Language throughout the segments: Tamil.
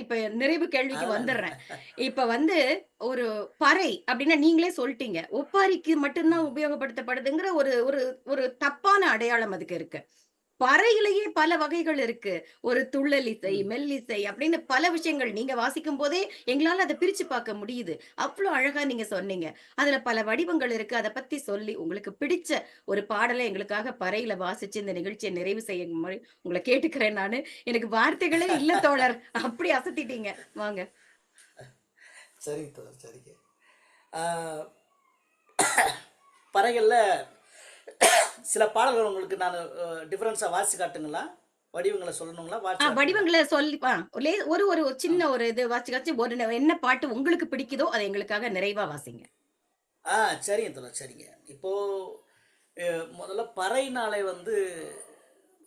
இப்ப நிறைவு கேள்விக்கு. வந்துடுறேன். இப்ப வந்து ஒரு பறை அப்டின்னா நீங்களே சொல்ட்டீங்க. ஒப்பாரிக்கு மட்டும் தான் உபயோகப்படுத்தப்படுதுங்கிற ஒரு ஒரு ஒரு தப்பான அடையாளம் அதுக்கு இருக்கு. பறையிலேயே பல வகைகள் இருக்கு. ஒரு துள்ளல் இசை. மெல்லிசை அப்படின்னு பல விஷயங்கள் நீங்க வாசிக்கும்போதே எங்களால அத பிரிச்சு பார்க்க முடியுது. அவ்ளோ அழகா நீங்க சொன்னீங்க. அதுல பல வடிவங்கள் இருக்கு. அத பத்தி சொல்லி உங்களுக்கு பிடிச்ச ஒரு பாடல எங்களுக்காக பறையில வாசிச்சு இந்த நிகழ்ச்சிய நிறைவு செய்யும்படி உங்கள கேட்டுக்கிறேன் நானு. எனக்கு வார்த்தைகளே இல்ல தோழர். அப்படி அசத்திட்டீங்க. வாங்க. சரிங்க தோழர், சரிங்க. பறைகள்ல சில பாடல்கள் உங்களுக்கு நானு அ டிஃபரன்ஸா வாசிச்சு காட்டுங்களா? வடிவங்கள சொல்லணுங்களா? வடிவங்கள சொல்லி ஒரு ஒரு சின்ன ஒரு இது வாசிக்காச்சு ஒரு ந- என்ன பாட்டு உங்களுக்கு பிடிக்குதோ அத எங்களுக்காக நிறைவா வாசிங்க. ஆ சரிங்க தோழர், சரிங்க. இப்போ முதல்ல பறைனாலே வந்து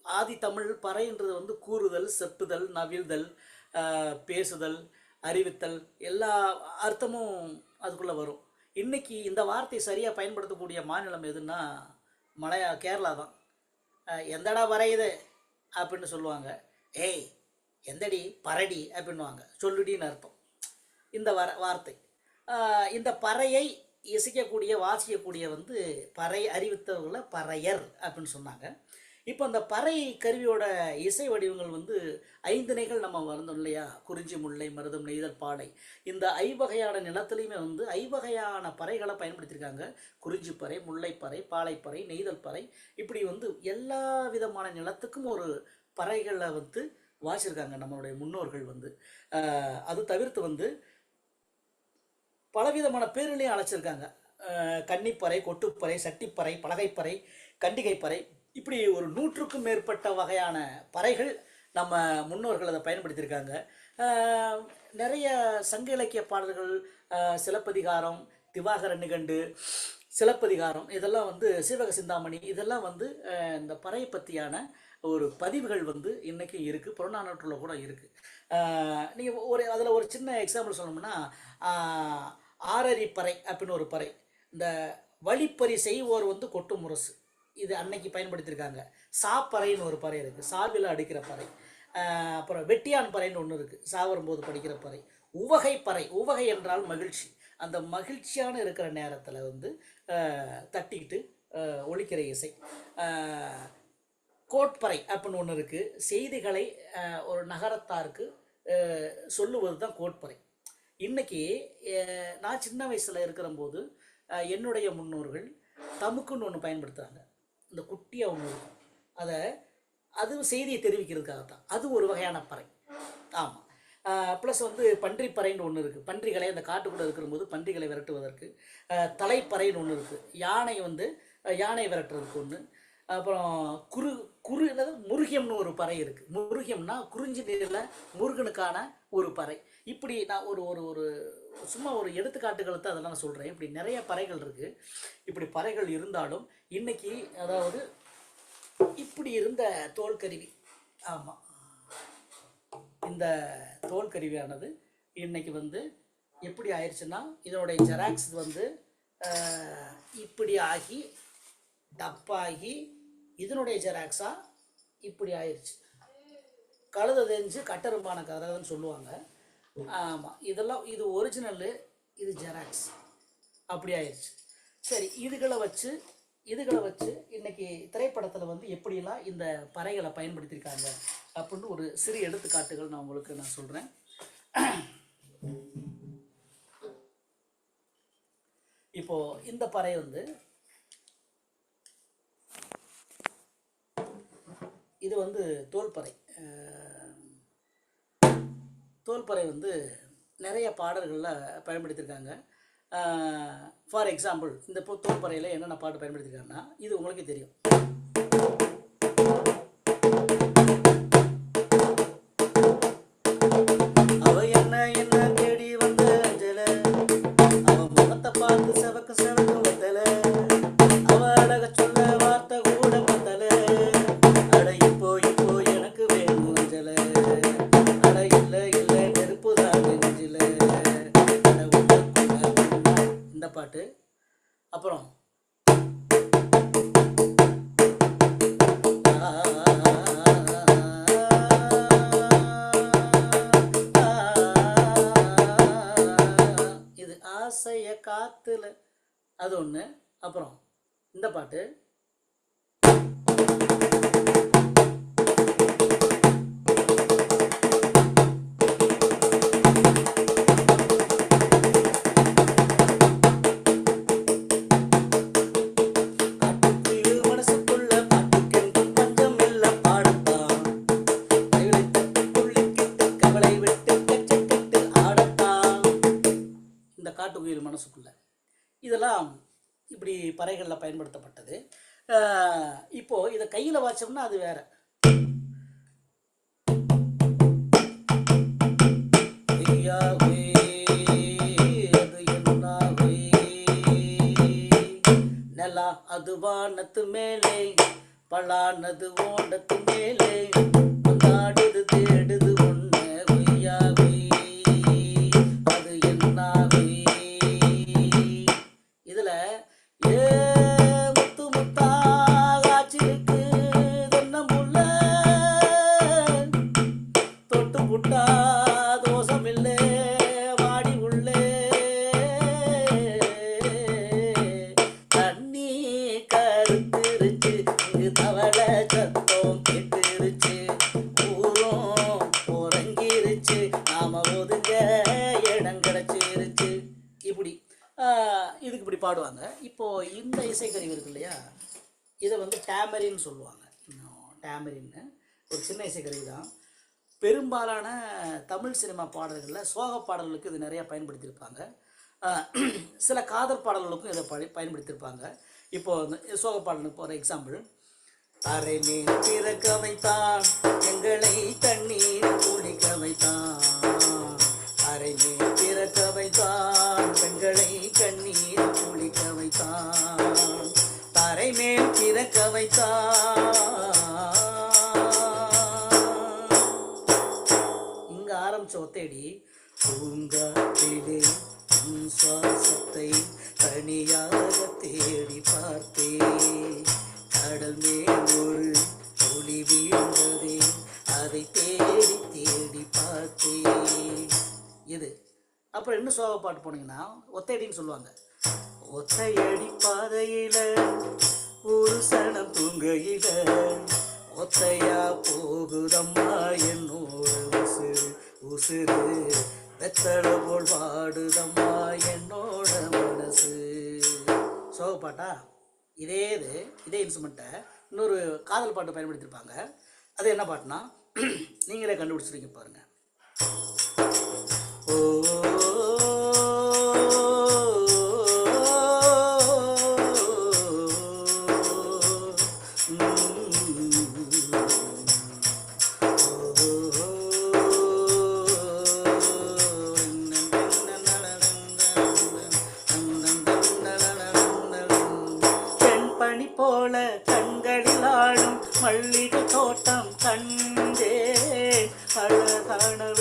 ஆதி தமிழ் பறைன்றது வந்து கூறுதல், செப்புதல், நவில்தல், அ பேசுதல், அறிவித்தல் எல்லா அர்த்தமும் அதுக்குள்ள வரும். இன்னைக்கு இந்த வார்த்தை சரியா பயன்படுத்தக்கூடிய மாநிலம் எதுன்னா, மலையா கேரளா தான். "எந்தடா வரையுது அப்படின்னு சொல்லுவாங்க. "ஏய் எந்தடி பறடி" அப்படின்னுவாங்க. சொல்லுடின்னு அர்த்தம். இந்த வர வார்த்தை. இந்த பறையை இசைக்கக்கூடிய, வாசிக்கக்கூடிய வந்து பறை அறிவித்தவர்களை பறையர் அப்படின்னு சொன்னாங்க. இப்போ அந்த பறை கருவியோட இசை வடிவங்கள் வந்து ஐந்திணைகள் நம்ம வந்தோம் இல்லையா? குறிஞ்சி, முல்லை, மருதம், நெய்தல், பாலை. இந்த ஐவகையான நிலத்துலையுமே வந்து ஐவகையான பறைகளை பயன்படுத்தியிருக்காங்க. குறிஞ்சி பறை, முல்லைப்பறை, பாலைப்பறை, நெய்தல் பறை இப்படி வந்து எல்லா விதமான நிலத்துக்கும் ஒரு பறைகளை வந்து வாசிருக்காங்க நம்மளுடைய முன்னோர்கள் வந்து. அது தவிர்த்து வந்து பலவிதமான பேர்களையும் அழைச்சிருக்காங்க. கன்னிப்பறை, கொட்டுப்பறை, சட்டிப்பறை, பலகைப்பறை, கண்டிகைப்பறை இப்படி ஒரு 100க்கும் மேற்பட்ட வகையான பறைகள் நம்ம முன்னோர்கள் அதை பயன்படுத்தியிருக்காங்க. நிறைய சங்க இலக்கிய பாடல்கள், சிலப்பதிகாரம், திவாகர நிகண்டு, சிலப்பதிகாரம் இதெல்லாம் வந்து சீவக சிந்தாமணி இதெல்லாம் வந்து இந்த பறையை பற்றியான ஒரு பதிவுகள் வந்து இன்றைக்கும் இருக்குது புறநானூற்றில் கூட இருக்குது நீங்கள் ஒரு அதில் ஒரு சின்ன எக்ஸாம்பிள் சொல்லணும்னா, ஆரரி பறை அப்படின்னு ஒரு பறை. இந்த வழிப்பறி செய்வோர் வந்து கொட்டு முரசு. இது அன்னைக்கு பயன்படுத்தியிருக்காங்க. சாப்பறைன்னு ஒரு பறை இருக்குது சாவில அடிக்கிற பறை. அப்புறம் வெட்டியான் பறைன்னு ஒன்று இருக்குது சாவரும்போது படிக்கிற பறை. உவகை பறை. உவகை என்றால் மகிழ்ச்சி. அந்த மகிழ்ச்சியான இருக்கிற நேரத்தில் வந்து தட்டிக்கிட்டு ஒழிக்கிற இசை. கோட்பறை அப்படின்னு ஒன்று இருக்குது செய்திகளை ஒரு நகரத்தாருக்கு சொல்லுவது தான் கோட்பறை. இன்றைக்கி நான் சின்ன வயசில் இருக்கிறம்போது, போது என்னுடைய முன்னோர்கள் தமுக்குன்னு ஒன்று பயன்படுத்துகிறாங்க அந்த குட்டியாக ஒன்று இருக்கும். அதை அதுவும் செய்தியை தெரிவிக்கிறதுக்காக தான். அது ஒரு வகையான பறை. ஆமாம் ப்ளஸ் வந்து பன்றிப்பறைன்னு ஒன்று இருக்குது பன்றிகளை அந்த காட்டுக்குள்ளே இருக்கும்போது பன்றிகளை விரட்டுவதற்கு. தலைப்பறைன்னு ஒன்று இருக்குது யானை வந்து யானை விரட்டுறதுக்கு ஒன்று அப்புறம் குரு குரு என்னது முருகியம்னு ஒரு பறை இருக்குது முருகியம்னா குறிஞ்சி நீரில் முருகனுக்கான ஒரு பறை. இப்படி நான் ஒரு ஒரு ஒரு சும்மா ஒரு எடுத்துக்காட்டுகள தான் அதெல்லாம் நான் சொல்கிறேன் இப்படி நிறைய பறைகள் இருக்குது இப்படி பறைகள் இருந்தாலும், இன்னைக்கு அதாவது இப்படி இருந்த தோல் கருவி ஆமாம் இந்த தோல் கருவியானது இன்னைக்கு வந்து எப்படி ஆயிடுச்சுன்னா இதனுடைய ஜெராக்ஸ் வந்து இப்படி ஆகி, டப்பாகி, இதனுடைய ஜெராக்ஸாக இப்படி ஆயிடுச்சு கழுத தெரிஞ்சு கட்டெரும்பான கதன்னு சொல்லுவாங்க. ஆமாம் இதெல்லாம் இது ஒரிஜினலு, இது ஜெராக்ஸ். அப்படி ஆயிடுச்சு சரி இதுகளை வச்சு இதுகளை வச்சு இன்னைக்கு திரைப்படத்தில் வந்து எப்படியெல்லாம் இந்த பறைகளை பயன்படுத்தியிருக்காங்க அப்படின்னு ஒரு சிறு எடுத்துக்காட்டுகள் நான் உங்களுக்கு நான் சொல்கிறேன் இப்போ இந்த பறை வந்து இது வந்து தோல்பறை. தோல்பறை வந்து நிறைய பாடல்களில் பயன்படுத்தியிருக்காங்க. ஃபார் எக்ஸாம்பிள் இந்த தோல்பறையில் என்னென்ன பாட்டு பயன்படுத்தியிருக்காங்கன்னா, இது உங்களுக்கே தெரியும். காத்துல அது ஒன்று அப்புறம் இந்த பாட்டு. ஆஹ் இப்போ இதை கையில் வாச்சோம்னா அது வேற. அது வானத்து மேலே பலானது ஓண்டத்து மேலே. கொண்டாடுது தேடுது ஒண்ணு ஒய்யாவே இசைக்கருவி இருக்கு இல்லையா? இதை வந்து டேமரின்னு சொல்லுவாங்க. டேமரின்னு ஒரு சின்ன இசைக்கருவி தான் பெரும்பாலான தமிழ் சினிமா பாடல்களில் சோக பாடல்களுக்கு இது நிறைய பயன்படுத்தியிருப்பாங்க. சில காதல் பாடல்களுக்கும் இதை பய பயன்படுத்தியிருப்பாங்க. இப்போ இந்த சோக பாடலுக்கு ஃபார் எக்ஸாம்பிள் அரை மீன் பிறக்க வைத்தான் எங்களை தண்ணீர் குளிக்க வைத்தான். அரை மீன் பிறக்க வைத்தான் பெண்களை கண்ணீர் வைத்தான் இங்க ஆரம்பிச்ச ஒத்தேடி பூங்காற்றிலே உன் சுவாசத்தை தனியாக தேடி பார்த்தேன் கடல் மேல் ஒரு ஒளி வீழ்ந்ததே அதை தேடி தேடி பார்த்தேன் இது. அப்புறம் என்ன சோக பாட்டு போனீங்கன்னா ஒத்தையடின்னு சொல்லுவாங்க. ஒத்தையடி பாதையில ஒரு சனம் தூங்கையில ஒத்தையா போகுதம்மா என்னோட உசுறு உசுறு. வெத்தட போல் பாடுதம்மா என்னோட மனசு. சோக பாட்டா? இதே இது இதே இன்ஸ்ட்ருமெண்ட்டை இன்னொரு காதல் பாட்டு பயன்படுத்தியிருப்பாங்க அது என்ன பாட்டுனா நீங்களே கண்டுபிடிச்சிருக்கீங்க பாருங்கள் ஓ அழகான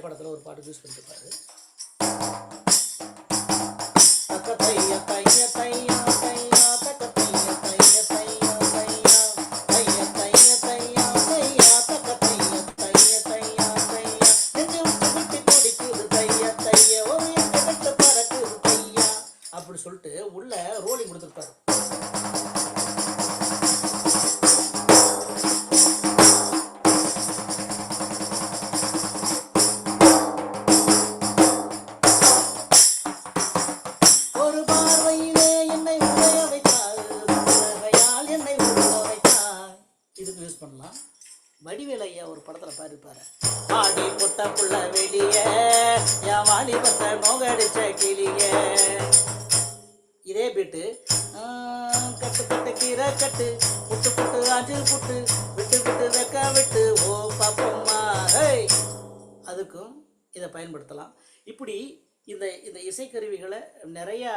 படத்தில் ஒரு பாட்டு யூஸ் பண்ணிருப்பாரு. யூஸ் பண்ணலாம். வடிவேல் ஐயா ஒரு படத்துல பாருப்பாரு ஆடி புட்ட புள்ள வெளிய என் வாலிபத்தை நோகடிச்ச கிளிய. இதே விட்டு ஆ, கட்டு கட்டு கீரை கட்டு புட்டு புட்டு ஆஞ்சு புட்டு விட்டு விட்டு வெக்க விட்டு ஓ பாப்பம்மா. ஹேய். அதுக்கும் இதை பயன்படுத்தலாம். இப்படி இந்த இந்த இசைக்கருவிகளை நிறையா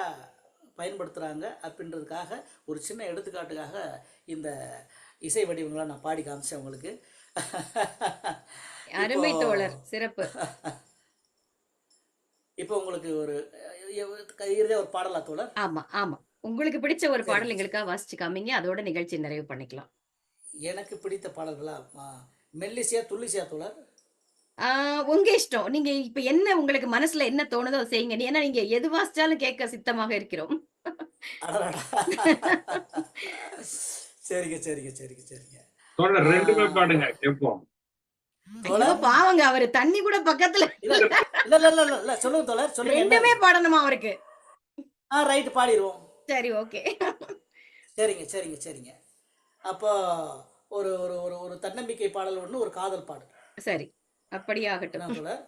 பயன்படுத்துகிறாங்க அப்படின்றதுக்காக ஒரு சின்ன எடுத்துக்காட்டுக்காக இந்த இசை வடிவங்களை நான் பாடி காமிச்சேன் உங்களுக்கு. அருமை தோழர் சிறப்பு. இப்போ உங்களுக்கு ஒரு இறுதியாக ஒரு பாடலா தோழர்? ஆமா ஆமா. உங்களுக்கு பிடிச்ச ஒரு பாடல் எங்களுக்காக வாசிச்சு காமிங்க அதோட நிகழ்ச்சி நிறைவு பண்ணிக்கலாம். எனக்கு பிடித்த பாடல்களா மெல்லிசையா துள்ளிசையா தோழர்? உங்க இஷ்டம். நீங்க இப்ப என்ன உங்களுக்கு மனசுல என்ன தோணுதோ செய்யுங்க. ஏன்னா நீங்க எது வாசிச்சாலும் கேட்க சித்தமாக இருக்கிறோம். சரிங்க சரிங்க சரிங்க சரிங்க. தோழர் ரெண்டுமே பாடுங்க கேட்போம். பாவங்க அவரு தண்ணி கூட பக்கத்துல இல்ல இல்ல இல்ல இல்ல சொல்லுங்க தோழர் சொல்லுங்க? ரெண்டுமே பாடணுமா அவருக்கு? ஆ ரைட் பாடிடுவோம் சரி ஓகே. சரிங்க சரிங்க சரிங்க. அப்போ ஒரு ஒரு ஒரு ஒரு தன்னம்பிக்கை பாடல் ஒன்று ஒரு காதல் பாடல். சரி அப்படியே ஆகட்டும் தோழர்?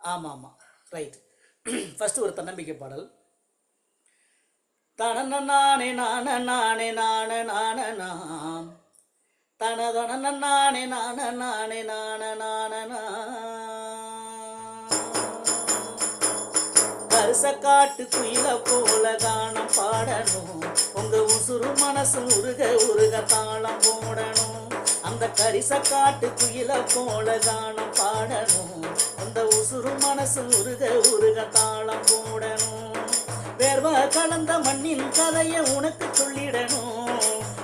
ஆமாம் ஆமாம் ரைட் ஃபர்ஸ்ட் ஒரு தன்னம்பிக்கை பாடல். தன நானே நான நானே நான நான நாம். தன நானே நான நானே நான நான கருச காட்டு குயில போல கானம் பாடணும். உங்க உசுறு மனசு உருக உருக தாளம் போடணும். அந்த கரிச காட்டு குயில போல கானம் பாடணும். அந்த உசுறு மனசு உருக உருக தாளம் போடணும். வேர்வா கலந்த மண்ணின் கதையை உனக்கு சொல்லிடணும்.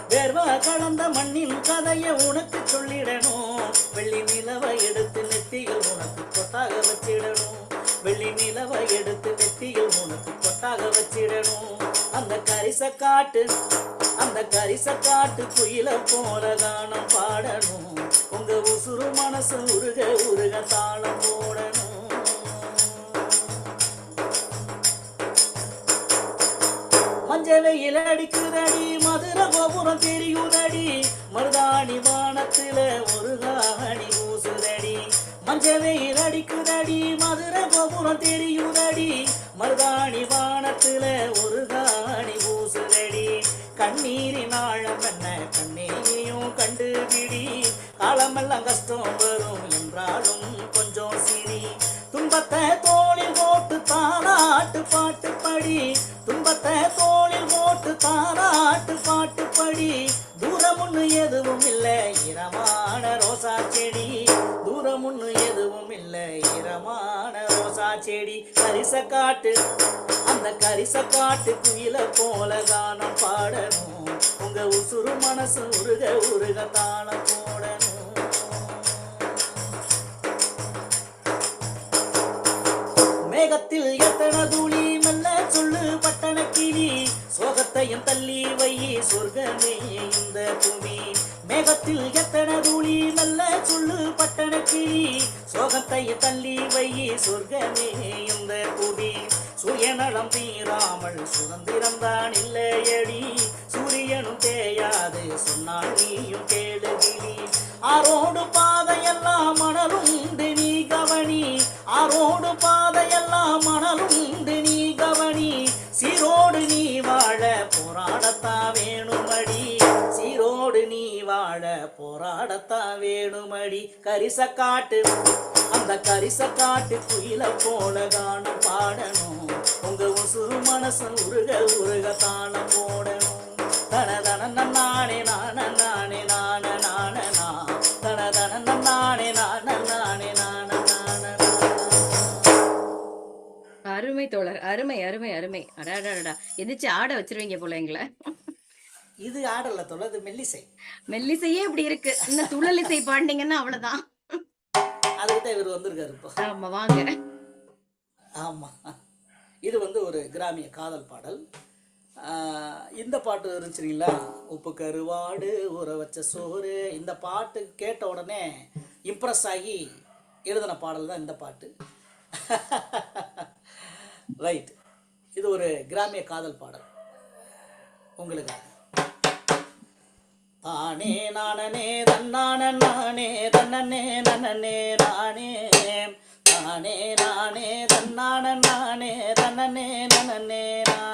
வேர்வா கலந்த மண்ணின் கதையை உனக்கு சொல்லிடணும். வெள்ளி நிலவை எடுத்து நெத்தியில் உனக்கு கொத்தாக வச்சிடணும். வெள்ளி நிலவை எடுத்து நெத்தியில் உனக்கு கொத்தாக வச்சிடணும். அந்த கரிச காட்டு அந்த கரிச காட்டு குயில போல தானம் பாடணும். உங்க உசுறு மனசு உருக உருக தாளம் போடணும். மஞ்சளையில் அடிக்குதடி மதுர கோபுரம் தெரியுதடி. மருதாணி வானத்துல ஒரு காணி ஊசுதடி. மஞ்சளையில் அடிக்குதடி மதுர கோபுரம் தெரியுதடி. மருதாணி வானத்துல ஒரு காணி ஊசுதடி. கண்ணீரின் ஆழம் என்ன கண்ணீரையும் கண்டுபிடி. காலமெல்லாம் கஷ்டம் வரும் என்றாலும் காட்டு அந்த கரிச காட்டு குயில போல கானம் பாடணும். உங்க உசுறு மனசு உருக உருக தானம் போடணும். மேகத்தில் எத்தனை தூளி மெல்ல சொல்லு பட்டண கிளி. சோகத்தையும் தள்ளி வை சொர்க்கமே இந்த பூமி. மேகத்தில் எத்தனை தூளி மெல்ல சொல்லு பட்டண கிளி தள்ளி வையி சொர்க்கமே இந்த புவி சூரியனளம் தீராமல் சுதந்திரம் தான் இல்லையடி. சூரியனும் தேயாது சொன்னால் நீயும் கேளுகிரி ஆரோடு பாதையெல்லாம் மணலுண்டு நீ கவனி. ஆரோடு பாதையெல்லாம் மணலுண்டு நீ கவனி. சீரோடு நீ வாழ போராடத்தா வேணுமடி. சீரோடு நீ வாழ போராடத்தா வேணுமடி. கரிச காட்டு அந்த கரிச காட்டு குயில போல காணும் பாடணும். உங்க உசுறு மனசு உருக உருக தானம் போடணும். தன தன நானே நான நானே நான நான நா. தன தன நானே நான நானே நான நான அருமை தோழர் அருமை அருமை அருமை. அடாடாடா எந்திரிச்சு ஆட வச்சிருவீங்க போல எங்களை. இது ஆடல தொலை இது மெல்லிசை. மெல்லிசையே இப்படி இருக்கு. இன்னும் துள்ளலிசை பாடினீங்கன்னா அவ்வளவுதான். அதுக்கு தான் இவர் வந்திருக்காரு இப்போ. ஆமா வாங்க. ஆமா. இது வந்து ஒரு கிராமிய காதல் பாடல். இந்த பாட்டு இருந்துச்சுங்களா உப்பு கருவாடு ஊற வச்ச சோறு. இந்த பாட்டு கேட்ட உடனே இம்ப்ரெஸ் ஆகி எழுதின பாடல் தான் இந்த பாட்டு. ரைட் இது ஒரு கிராமிய காதல் பாடல். உங்களுக்காக. தானே நானே தன்னான நானே தன்னே நன்னே நானே தானே நானே தன்னான நானே தன்னே நன்னே நானே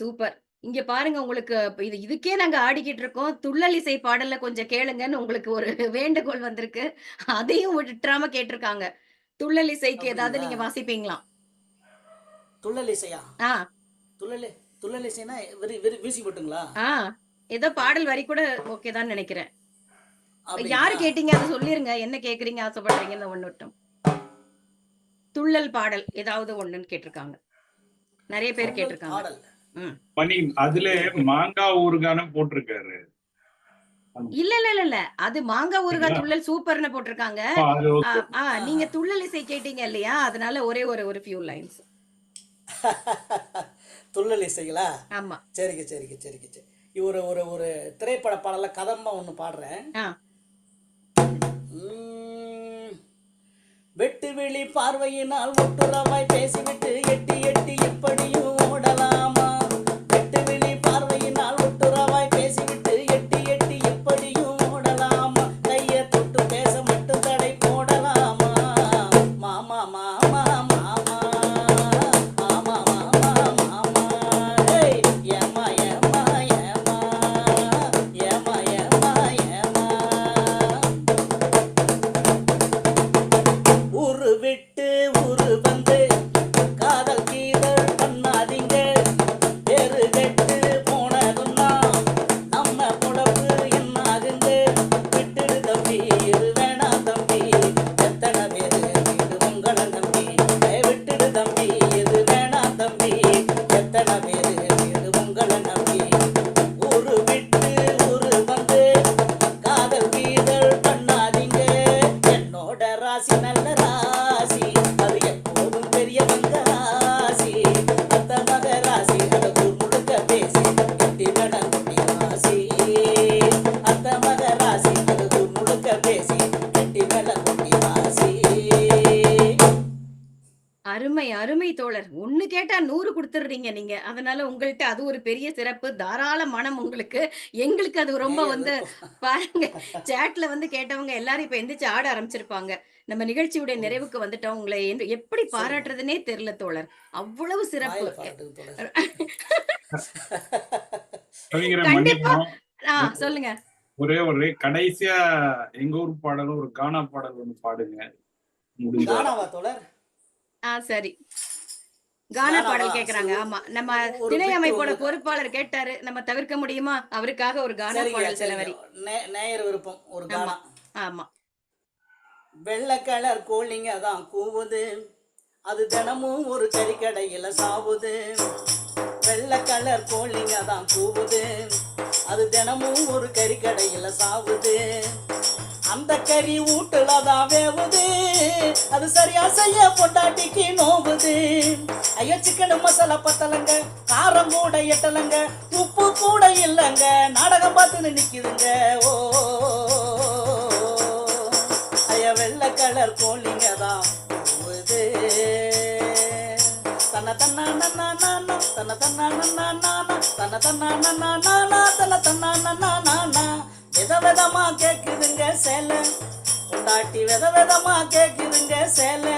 சூப்பர். இங்க பாருங்க உங்களுக்கு இது இதுக்கே நாங்க ஆடிக்கிட்டு இருக்கோம். துள்ளல் இசை பாடல்ல கொஞ்சம் கேளுங்கன்னு உங்களுக்கு ஒரு வேண்டுகோள் வந்திருக்கு. அதையும் விட்டுறாம கேட்டிருக்காங்க. துள்ளல் இசைக்கு ஏதாவது நீங்க? வாசிப்பீங்களா? துள்ளல் இசையா? ஆ. துள்ளல் துள்ளல் இசைனா வீசி போட்டுங்களா ஆ. ஏதோ பாடல் வரி கூட ஓகே தான் நினைக்கிறேன்? யாரு கேட்டீங்க? அதை சொல்லிருங்க. என்ன கேக்குறீங்க? ஆசைப்படுறீங்கன்னு ஒண்ணு விட்டோம் துள்ளல் பாடல் ஏதாவது ஒண்ணுன்னு கேட்டிருக்காங்க. நிறைய பேர் கேட்டிருக்காங்க. மணி அதுல மாங்காய் ஊறுகானம் போட்டிருக்காரு. இல்ல இல்ல இல்ல இல்ல. அது மாங்காய் ஊறுகாய் துள்ளல் சூப்பர்னு போட்டிருக்காங்க. நீங்க துள்ளல் இசை கேட்டீங்க இல்லையா? அதனால ஒரே ஒரு ஒரு ஃபியூ லைன்ஸ் துள்ளல் இசைகளா ஆமா. சரிங்க சரிங்க சரிங்க சரி. ஒரு ஒரு ஒரு திரைப்பட பாடல கதம்பா ஒன்று பாடுறேன். வெட்டு வெளி பார்வையினால் ஒட்டுறவாய் பேசிவிட்டு எட்டி எட்டி எப்படியும் அதனால உங்கள்ட்ட அது ஒரு பெரிய சிறப்பு. தாராள மனம் உங்களுக்கு. எங்களுக்கு அது ரொம்ப வந்து பாருங்க. சேட்ல வந்து கேட்டவங்க எல்லாரும் இப்ப எந்திரிச்சு ஆட ஆரம்பிச்சிருப்பாங்க. நம்ம நிகழ்ச்சியுடைய நிறைவுக்கு வந்துட்டோம். உங்களை எப்படி பாராட்டுறதுனே தெரியல தோழர். அவ்வளவு சிறப்பு. கண்டிப்பா. மன்னிக்கணும். ஆ சொல்லுங்க. ஒரே ஒரு கடைசியா எங்க ஊர் பாடலும் ஒரு கானா பாடல் ஒண்ணு பாடுங்க. முடிஞ்சா தோழர்? ஆ சரி. கானா? பாடல் கேக்குறாங்க. ஆமா. நம்ம திணை அமைப்போட பொறுப்பாளர் கேட்டாரு. நம்ம தவிர்க்க முடியுமா? அவருக்காக ஒரு கானா பாடல் சில வரி சரிங்க நே- நேயர் விருப்பம் ஒரு கானா. ஆமா. வெள்ளை கலர் கோழிங்க தான் கூவுது. அது தினமும் ஒரு கறிக்கடையில சாவுது. வெள்ளை கலர் கோழிங்க தான் கூவுது. அது தினமும் ஒரு கறிக்கடையில சாவுது. அந்த கறி வீட்டுல தான் வேவுது. அது சரியா செய்ய பொண்டாட்டிக்கு நோவுது. ஐயோ சிக்கன் மசாலா பத்தலங்க. காரம் கூட எட்டலங்க. உப்பு கூட இல்லைங்க. நாடகம் பார்த்துன்னு நிக்குதுங்க. ஓ ஐயா வெள்ளை கலர் கோழிங்க தான் தன்ன தன்னா நன்னா நானா தன்ன தன்னா நன்னா நானா தன்ன தன்னா நன்னா நானா தன்ன தன்னா நன்னா நானா விதமா கேக்குதுங்க சேலை. பொண்டாட்டி வித விதமா கேக்குதுங்க சேலை.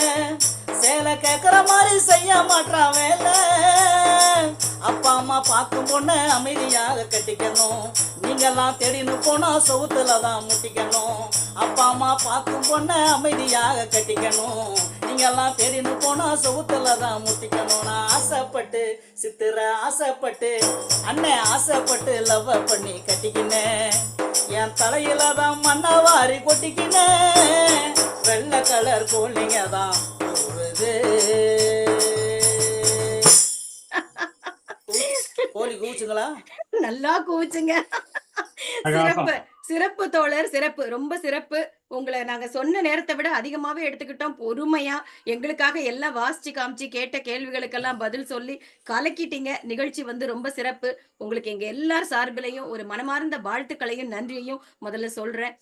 சேலை கேக்குற மாதிரி செய்ய மாட்டா வேலை. அப்பா அம்மா பார்க்கும் பொண்ணு அமைதியாக கட்டிக்கணும். நீங்கெல்லாம் தேடினு போனா சவுத்துல தான் முட்டிக்கணும். அப்பா அம்மா பார்க்கும் பொண்ண அமைதியாக கட்டிக்கணும். நீங்கெல்லாம் தேடினு போனா சவுத்துல தான் முட்டிக்கணும். நான் ஆசைப்பட்டு சித்திர ஆசைப்பட்டு அண்ணன் ஆசைப்பட்டு லவ் பண்ணி கட்டிக்கினேன். என் தலையில தான் மண்ணை வாரி கொட்டிக்கினேன் வெள்ளை கலர் கோழிங்க தான் கூவுது. கோழி கூச்சுங்களா நல்லா கூச்சுங்க சிறப்பு. சிறப்பு தோழர் சிறப்பு. ரொம்ப சிறப்பு. உங்களை நாங்க சொன்ன நேரத்தை விட அதிகமாவே எடுத்துக்கிட்டோம். பொறுமையா எங்களுக்காக எல்லாம் வாசிச்சு காமிச்சு கேட்ட கேள்விகளுக்கெல்லாம் பதில் சொல்லி கலக்கிட்டீங்க. நிகழ்ச்சி வந்து ரொம்ப சிறப்பு. உங்களுக்கு எங்க எல்லார் சார்பிலையும் ஒரு மனமார்ந்த வாழ்த்துக்களையும் நன்றியையும் முதல்ல சொல்றேன்.